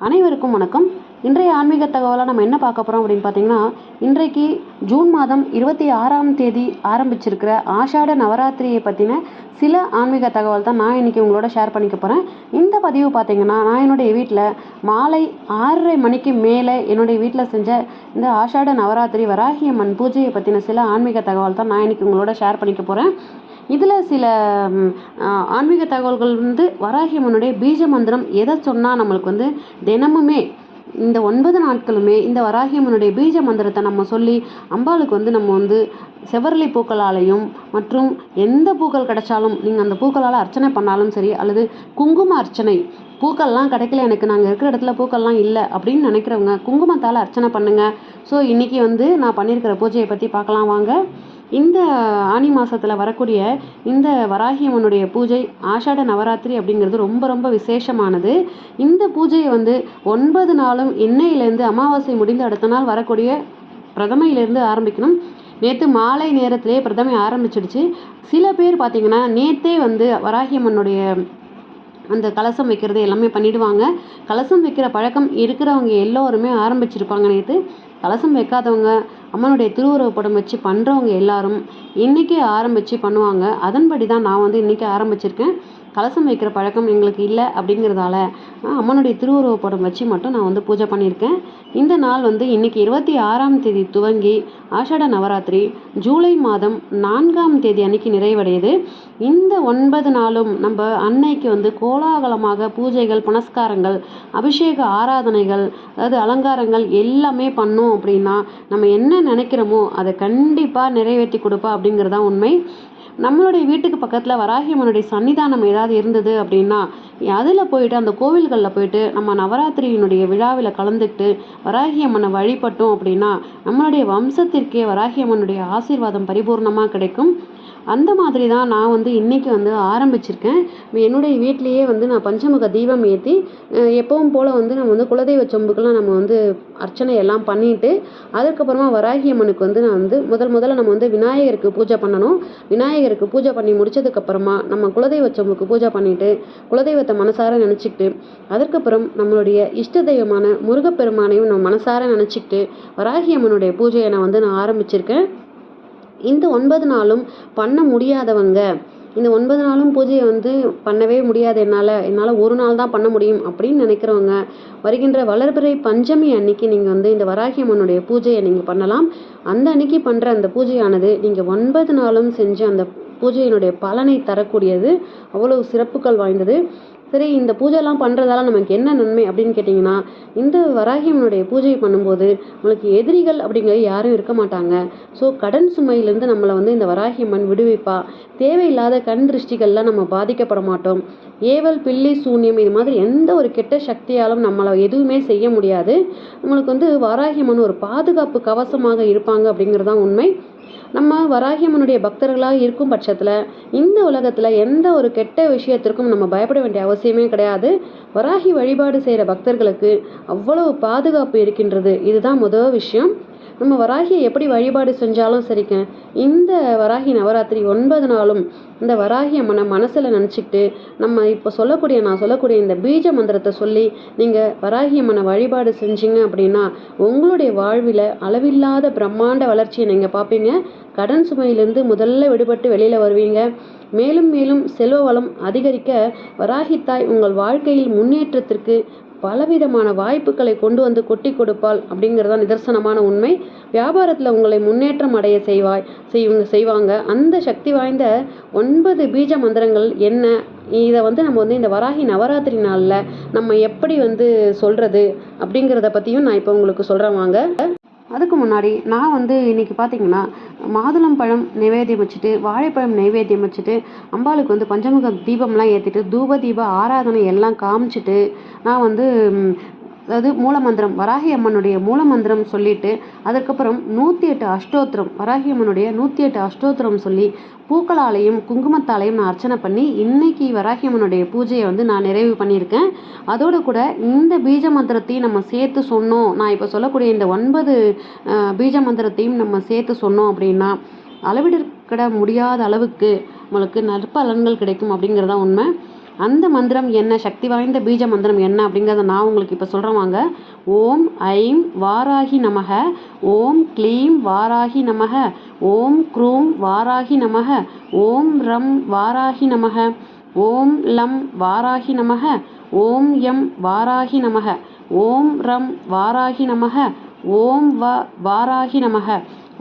அனைவருக்கும் வணக்கம். இன்றைய ஆன்மீக தகவலாக நம்ம என்ன பார்க்க போகிறோம் அப்படின்னு பார்த்தீங்கன்னா இன்றைக்கு ஜூன் மாதம் இருபத்தி ஆறாம் தேதி ஆரம்பிச்சிருக்கிற ஆஷாட நவராத்திரியை பற்றின சில ஆன்மீக தகவல் தான் நான் இன்றைக்கி உங்களோட ஷேர் பண்ணிக்க போகிறேன் இந்த பதிவு பார்த்தீங்கன்னா நான் என்னுடைய வீட்டில் மாலை ஆறரை மணிக்கு மேலே என்னுடைய வீட்டில் செஞ்ச இந்த ஆஷாட நவராத்திரி வராகியம்மன் பூஜையை பற்றின சில ஆன்மீக தகவல் தான் நான் இன்றைக்கி உங்களோட ஷேர் பண்ணிக்க போகிறேன் இதில் சில ஆன்மீக தகவல்கள் வந்து வராகி அம்மனுடைய பீஜ மந்திரம் எதை சொன்னால் நம்மளுக்கு வந்து தினமுமே இந்த ஒன்பது நாட்களுமே இந்த வராகி அம்மனுடைய பீஜ மந்திரத்தை நம்ம சொல்லி அம்பாளுக்கு வந்து நம்ம வந்து செவரளி பூக்களாலையும் மற்றும் எந்த பூக்கள் கிடைச்சாலும் நீங்கள் அந்த பூக்களால் அர்ச்சனை பண்ணாலும் சரி அல்லது குங்கும அர்ச்சனை பூக்கள்லாம் கிடைக்கல எனக்கு நாங்கள் இருக்கிற இடத்துல பூக்கள்லாம் இல்லை அப்படின்னு நினைக்கிறவங்க குங்குமத்தால் அர்ச்சனை பண்ணுங்கள் ஸோ இன்றைக்கி வந்து நான் பண்ணியிருக்கிற பூஜையை பற்றி பார்க்கலாம் வாங்க. இந்த ஆனி மாதத்தில் வரக்கூடிய இந்த வராகி அம்மனுடைய பூஜை ஆஷாட நவராத்திரி அப்படிங்கிறது ரொம்ப ரொம்ப விசேஷமானது. இந்த பூஜையை வந்து ஒன்பது நாளும் எண்ணெயிலேருந்து அமாவாசை முடிந்து அடுத்த நாள் வரக்கூடிய பிரதமையிலேருந்து ஆரம்பிக்கணும். நேற்று மாலை நேரத்திலே பிரதமை ஆரம்பிச்சிடுச்சு. சில பேர் பார்த்திங்கன்னா நேற்றே வந்து வராகி அம்மனுடைய அந்த கலசம் வைக்கிறது எல்லாமே பண்ணிடுவாங்க. கலசம் வைக்கிற பழக்கம் இருக்கிறவங்க எல்லோருமே ஆரம்பிச்சிருப்பாங்க நேற்று கலசம் வைக்காதவங்க அம்மனுடைய திருவுருவ படம் வச்சு பண்ணுறவங்க எல்லாரும் இன்றைக்கே ஆரம்பித்து பண்ணுவாங்க. அதன்படி தான் நான் வந்து இன்றைக்கி ஆரம்பிச்சிருக்கேன். கலசம் வைக்கிற பழக்கம் எங்களுக்கு இல்லை அப்படிங்கிறதால அம்மனுடைய திருவுருவ படம் வச்சு மட்டும் நான் வந்து பூஜை பண்ணியிருக்கேன். இந்த நாள் வந்து இன்றைக்கி இருபத்தி ஆறாம் தேதி துவங்கி ஆஷாட நவராத்திரி ஜூலை மாதம் நான்காம் தேதி அன்னைக்கு நிறைவடையுது. இந்த ஒன்பது நாளும் நம்ம அன்னைக்கு வந்து கோலாகலமாக பூஜைகள் புனஸ்காரங்கள் அபிஷேக ஆராதனைகள் அதாவது அலங்காரங்கள் எல்லாமே பண்ணும். அப்படின்னா நம்ம என்ன நினைக்கிறோமோ அதை கண்டிப்பாக நிறைவேற்றி கொடுப்பா அப்படிங்கிறது தான் உண்மை. நம்மளுடைய வீட்டுக்கு பக்கத்தில் வராகி அம்மனுடைய சன்னிதானம் ஏதாவது இருந்தது அப்படின்னா அதில் போயிட்டு அந்த கோவில்களில் போயிட்டு நம்ம நவராத்திரியினுடைய விழாவில் கலந்துக்கிட்டு வராகி அம்மனை வழிபட்டோம் அப்படின்னா நம்மளுடைய வம்சத்திற்கே வராகி அம்மனுடைய ஆசீர்வாதம் பரிபூர்ணமாக கிடைக்கும். அந்த மாதிரி தான் நான் வந்து இன்றைக்கி வந்து ஆரம்பிச்சிருக்கேன். என்னுடைய வீட்லேயே வந்து நான் பஞ்சமுக தீபம் ஏற்றி எப்பவும் போல் வந்து நம்ம வந்து குலதெய்வ சொம்புக்கெல்லாம் நம்ம வந்து அர்ச்சனை எல்லாம் பண்ணிட்டு அதுக்கப்புறமா வராகி அம்மனுக்கு வந்து நான் வந்து முதல் முதல்ல நம்ம வந்து விநாயகருக்கு பூஜை பண்ணணும். விநாயகருக்கு பூஜை பண்ணி முடிச்சதுக்கப்புறமா நம்ம குலதெய்வ சொம்புக்கு பூஜை பண்ணிவிட்டு குலதெய்வத்தை மனசார நினச்சிக்கிட்டு அதற்கப்புறம் நம்மளுடைய இஷ்ட தெய்வமான முருகப்பெருமானையும் நம்ம மனசார நினச்சிக்கிட்டு வராகி அம்மனுடைய பூஜையை நான் வந்து நான் ஆரம்பிச்சிருக்கேன். இந்த ஒன்பது நாளும் பண்ண முடியாதவங்க. இந்த ஒன்பது நாளும் பூஜையை வந்து பண்ணவே முடியாது. என்னால் என்னால் ஒரு நாள் தான் பண்ண முடியும் அப்படின்னு நினைக்கிறவங்க வருகின்ற வளர்பிறை பஞ்சமி அன்னைக்கு நீங்கள் வந்து இந்த வராகி அம்மனுடைய பூஜையை நீங்கள் பண்ணலாம். அந்த அன்னைக்கு பண்ணுற அந்த பூஜையானது நீங்கள் ஒன்பது நாளும் செஞ்சு அந்த பூஜையினுடைய பலனை தரக்கூடியது. அவ்வளவு சிறப்புகள் வாய்ந்தது. சரி இந்த பூஜைலாம் பண்ணுறதால நமக்கு என்ன நன்மை அப்படின்னு கேட்டிங்கன்னா இந்த வராகியம்மனுடைய பூஜை பண்ணும்போது நம்மளுக்கு எதிரிகள் அப்படிங்கிறது யாரும் இருக்க மாட்டாங்க. ஸோ கடன் சுமையிலேருந்து நம்மளை வந்து இந்த வராகியம்மன் விடுவிப்பா. தேவையில்லாத கண் திருஷ்டிகள்லாம் நம்ம பாதிக்கப்பட மாட்டோம். ஏவல் பில்லி சூன்யம் இது மாதிரி எந்த ஒரு கெட்ட சக்தியாலும் நம்மளை எதுவுமே செய்ய முடியாது. நம்மளுக்கு வந்து வராகியம்மன் ஒரு பாதுகாப்பு கவசமாக இருப்பாங்க அப்படிங்கிறது தான் உண்மை. நம்ம வராகியம்மனுடைய பக்தர்களாக இருக்கும் பட்சத்தில் இந்த உலகத்தில் எந்த ஒரு கெட்ட விஷயத்திற்கும் நம்ம பயப்பட வேண்டிய அவசியமே கிடையாது. வராகி வழிபாடு செய்கிற பக்தர்களுக்கு அவ்வளவு பாதுகாப்பு இருக்கின்றது. இதுதான் முதல் விஷயம். நம்ம வராகியை எப்படி வழிபாடு செஞ்சாலும் சரிங்க. இந்த வராகி நவராத்திரி ஒன்பது நாளும் இந்த வராகி அம்மனை மனசில் நினச்சிக்கிட்டு நம்ம இப்போ சொல்லக்கூடிய நான் சொல்லக்கூடிய இந்த பீஜ மந்திரத்தை சொல்லி நீங்கள் வராகி அம்மனை வழிபாடு செஞ்சீங்க அப்படின்னா உங்களுடைய வாழ்வில் அளவில்லாத பிரம்மாண்ட வளர்ச்சியை நீங்கள் பார்ப்பீங்க. கடன் சுமையிலிருந்து முதல்ல விடுபட்டு வெளியில் வருவீங்க. மேலும் மேலும் செல்வ வளம் அதிகரிக்க வராகித்தாய் உங்கள் வாழ்க்கையில் முன்னேற்றத்திற்கு பலவிதமான வாய்ப்புகளை கொண்டு வந்து கொட்டி கொடுப்பாள் அப்படிங்கிறது தான் நிதர்சனமான உண்மை. வியாபாரத்தில் உங்களை முன்னேற்றம் அடைய செய்வாய் செய்வங்க செய்வாங்க. அந்த சக்தி வாய்ந்த ஒன்பது பீஜ மந்திரங்கள் என்ன? இதை வந்து நம்ம வந்து இந்த வராகி நவராத்திரி நாளில் நம்ம எப்படி வந்து சொல்கிறது அப்படிங்கிறத பற்றியும் நான் இப்போ உங்களுக்கு சொல்கிறேன் வாங்க. அதுக்கு முன்னாடி நான் வந்து இன்னைக்கு பார்த்தீங்கன்னா மாதுளம் பழம் நைவேத்தியம் வச்சுட்டு வாழைப்பழம் நைவேத்தியம் வச்சுட்டு அம்பாளுக்கு வந்து பஞ்சமுக தீபம்லாம் ஏற்றிட்டு தூப தீப ஆராதனை எல்லாம் காமிச்சிட்டு நான் வந்து அதாவது மூலமந்திரம் வராகி அம்மனுடைய மூலமந்திரம் சொல்லிட்டு அதுக்கப்புறம் நூற்றி எட்டு அஷ்டோத்திரம் வராகி அம்மனுடைய நூற்றி எட்டு அஷ்டோத்திரம் சொல்லி பூக்களாலையும் குங்குமத்தாலையும் நான் அர்ச்சனை பண்ணி இன்னைக்கு வராகி அம்மனுடைய பூஜையை வந்து நான் நிறைவு பண்ணியிருக்கேன். அதோடு கூட இந்த பீஜ மந்திரத்தையும் நம்ம சேர்த்து சொன்னோம். நான் இப்போ சொல்லக்கூடிய இந்த ஒன்பது பீஜ மந்திரத்தையும் நம்ம சேர்த்து சொன்னோம் அப்படின்னா அளவிடற்கிட முடியாத அளவுக்கு நம்மளுக்கு நற்பலன்கள் கிடைக்கும் அப்படிங்கிறது தான் உண்மை. அந்த மந்திரம் என்ன சக்தி வாய்ந்த பீஜ மந்திரம் என்ன அப்படிங்கிறத நான் உங்களுக்கு இப்போ சொல்கிறேன் வாங்க ஓம் ஐம் வாராகி நமக ஓம் க்ளீம் வாராகி நமக ஓம் க்ரூம் வாராகி நமக ஓம் ரம் வாராகி நமக ஓம் லம் வாராகி நமக ஓம் எம் வாராகி நமக ஓம் ரம் வாராகி நமக ஓம் வ வாராகி நமக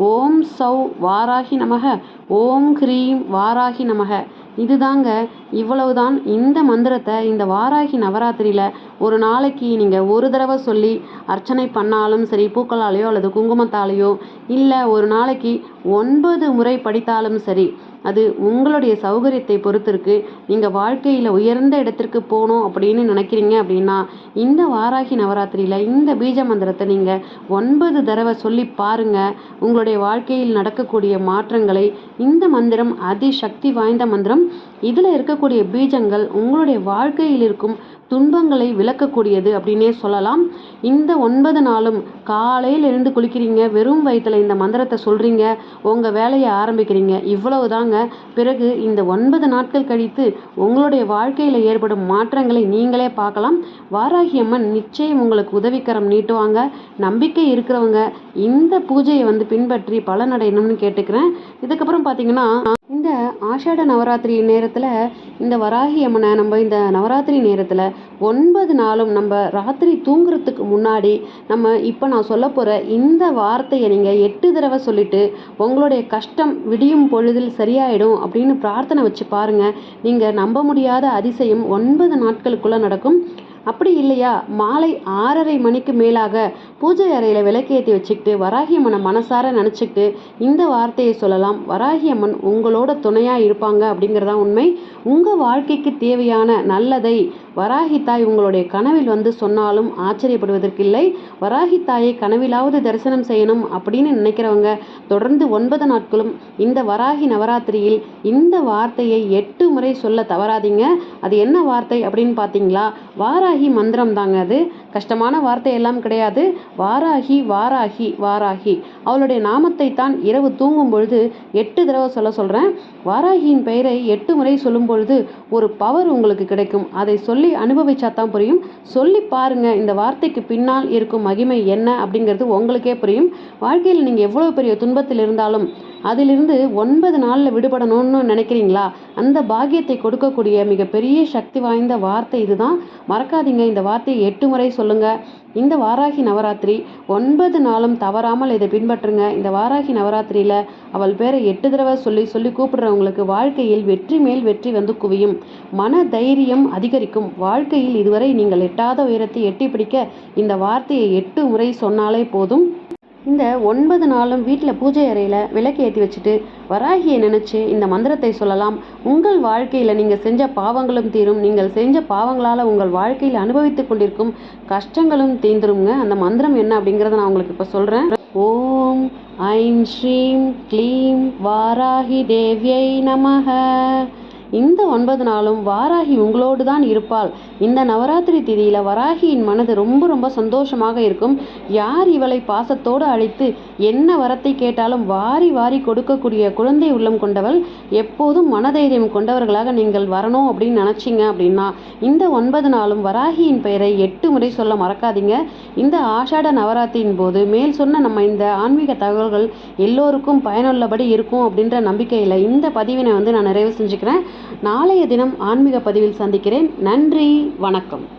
ஓம் சௌ வாராகி நமக ஓம் ஹ்ரீம் வாராகி நமக இதுதாங்க இவ்வளவுதான் இந்த மந்திரத்தை இந்த வாராகி நவராத்திரியில் ஒரு நாளைக்கு நீங்கள் ஒரு தடவை சொல்லி அர்ச்சனை பண்ணாலும் சரி பூக்களாலேயோ அல்லது குங்குமத்தாலேயோ இல்லை ஒரு நாளைக்கு ஒன்பது முறை படித்தாலும் சரி அது உங்களுடைய சௌகரியத்தை பொறுத்திருக்கு. நீங்கள் வாழ்க்கையில் உயர்ந்த இடத்திற்கு போகணும் அப்படின்னு நினைக்கிறீங்க அப்படின்னா இந்த வாராகி நவராத்திரியில் இந்த பீஜ மந்திரத்தை நீங்கள் ஒன்பது தடவை சொல்லி பாருங்கள் உங்களுடைய வாழ்க்கையில் நடக்கக்கூடிய மாற்றங்களை இந்த மந்திரம் அதிசக்தி வாய்ந்த மந்திரம். இதில் இருக்கக்கூடிய பீஜங்கள் உங்களுடைய வாழ்க்கையில் இருக்கும் துன்பங்களை விளக்கக்கூடியது அப்படின்னே சொல்லலாம். இந்த ஒன்பது நாளும் காலையில் எழுந்து குளிக்கிறீங்க வெறும் வயிற்றில் இந்த மந்திரத்தை சொல்கிறீங்க உங்கள் வேலையை ஆரம்பிக்கிறீங்க இவ்வளவு தாங்க பிறகு இந்த ஒன்பது நாட்கள் கழித்து உங்களுடைய வாழ்க்கையில் ஏற்படும் மாற்றங்களை நீங்களே பார்க்கலாம். வாராகி அம்மன் நிச்சயம் உங்களுக்கு உதவிக்கரம் நீட்டுவாங்க. நம்பிக்கை இருக்கிறவங்க இந்த பூஜையை வந்து பின்பற்றி பலனடையணும்னு கேட்டுக்கிறேன். இதுக்கப்புறம் பார்த்தீங்கன்னா இந்த ஆஷாட நவராத்திரி நேரத்தில் இந்த வராகி அம்மனை நம்ம இந்த நவராத்திரி நேரத்தில் ஒன்பது நாளும் நம்ம ராத்திரி தூங்குறதுக்கு முன்னாடி நம்ம இப்போ நான் சொல்ல போகிற இந்த வார்த்தையை நீங்கள் எட்டு தடவை சொல்லிட்டு உங்களுடைய கஷ்டம் விடியும் பொழுதில் சரியாயிடும் அப்படின்னு பிரார்த்தனை வச்சு பாருங்கள் நீங்கள் நம்ப முடியாத அதிசயம் ஒன்பது நாட்களுக்குள்ளே நடக்கும். அப்படி இல்லையா? மாலை ஆறரை மணிக்கு மேலாக பூஜை அறையில் விளக்கேற்றி வச்சுக்கிட்டு வராகியம்மனை மனசார நினச்சிக்கிட்டு இந்த வார்த்தையை சொல்லலாம். வராகி அம்மன் உங்களோட துணையாக இருப்பாங்க அப்படிங்கிறதான் உண்மை. உங்கள் வாழ்க்கைக்கு தேவையான நல்லதை வராகித்தாய் தாய் உங்களுடைய கனவில் வந்து சொன்னாலும் ஆச்சரியப்படுவதற்கில்லை. வராகித்தாயை தாயை கனவிலாவது தரிசனம் செய்யணும் அப்படின்னு நினைக்கிறவங்க தொடர்ந்து ஒன்பது நாட்களும் இந்த வராகி நவராத்திரியில் இந்த வார்த்தையை எட்டு முறை சொல்ல தவறாதீங்க. அது என்ன வார்த்தை அப்படின்னு பார்த்தீங்களா? வாராகி மந்திரம் தாங்க அது. கஷ்டமான வார்த்தை எல்லாம் கிடையாது. வாராகி வாராகி வாராகி. அவளுடைய நாமத்தை தான் இரவு தூங்கும் பொழுது எட்டு தடவை சொல்ல சொல்கிறேன் வாராகியின் பெயரை எட்டு முறை சொல்லும் பொழுது ஒரு பவர் உங்களுக்கு கிடைக்கும். அதை சொல்லி அனுபவிச்சா தான் புரியும். சொல்லி பாருங்கள் இந்த வார்த்தைக்கு பின்னால் இருக்கும் மகிமை என்ன அப்படிங்கிறது உங்களுக்கே புரியும். வாழ்க்கையில் நீங்கள் எவ்வளோ பெரிய துன்பத்தில் இருந்தாலும் அதிலிருந்து ஒன்பது நாளில் விடுபடணும்னு நினைக்கிறீங்களா? அந்த பாக்கியத்தை கொடுக்கக்கூடிய மிகப்பெரிய சக்தி வாய்ந்த வார்த்தை இதுதான். மறக்காதீங்க இந்த வார்த்தையை எட்டு முறை சொல்லுங்க. இந்த வாராகி நவராத்திரி ஒன்பது நாளும் தவறாமல் இதை பின்பற்றுங்க. இந்த வாராகி நவராத்திரியில் அவள் பேரை எட்டு தடவை சொல்லி சொல்லி கூப்பிடுறவங்களுக்கு வாழ்க்கையில் வெற்றி மேல் வெற்றி வந்து குவியும். மன தைரியம் அதிகரிக்கும். வாழ்க்கையில் இதுவரை நீங்கள் எட்டாத உயரத்தை எட்டி பிடிக்க இந்த வார்த்தையை எட்டு முறை சொன்னாலே போதும். இந்த ஒன்பது நாளும் வீட்டில் பூஜை அறையில் விளக்கு ஏற்றி வச்சுட்டு வராகியை நினச்சி இந்த மந்திரத்தை சொல்லலாம். உங்கள் வாழ்க்கையில் நீங்கள் செஞ்ச பாவங்களும் தீரும். நீங்கள் செஞ்ச பாவங்களால் உங்கள் வாழ்க்கையில் அனுபவித்து கொண்டிருக்கும் கஷ்டங்களும் தீந்துருங்க அந்த மந்திரம் என்ன? அப்படிங்கிறத நான் உங்களுக்கு இப்போ சொல்கிறேன் ஓம் ஐம் ஸ்ரீம் க்ளீம் வாராகி தேவியை நமக. இந்த ஒன்பது நாளும் வாராகி உங்களோடு தான் இருப்பாள். இந்த நவராத்திரி திதியில் வராகியின் மனது ரொம்ப ரொம்ப சந்தோஷமாக இருக்கும். யார் இவளை பாசத்தோடு அழைத்து என்ன வரத்தை கேட்டாலும் வாரி வாரி கொடுக்கக்கூடிய குழந்தை உள்ளம் கொண்டவள் எப்போதும் மனதைரியம் கொண்டவர்களாக நீங்கள் வரணும் அப்படின்னு நினச்சிங்க அப்படின்னா இந்த ஒன்பது நாளும் வராகியின் பெயரை எட்டு முறை சொல்ல மறக்காதீங்க. இந்த ஆஷாட நவராத்திரியின் போது மேல் சொன்ன நம்ம இந்த ஆன்மீக தகவல்கள் எல்லோருக்கும் பயனுள்ளபடி இருக்கும் அப்படின்ற நம்பிக்கையில் இந்த பதிவினை வந்து நான் நிறைவு செஞ்சுக்கிறேன். நாளைய தினம் ஆன்மீக பதிவில் சந்திக்கிறேன். நன்றி வணக்கம்.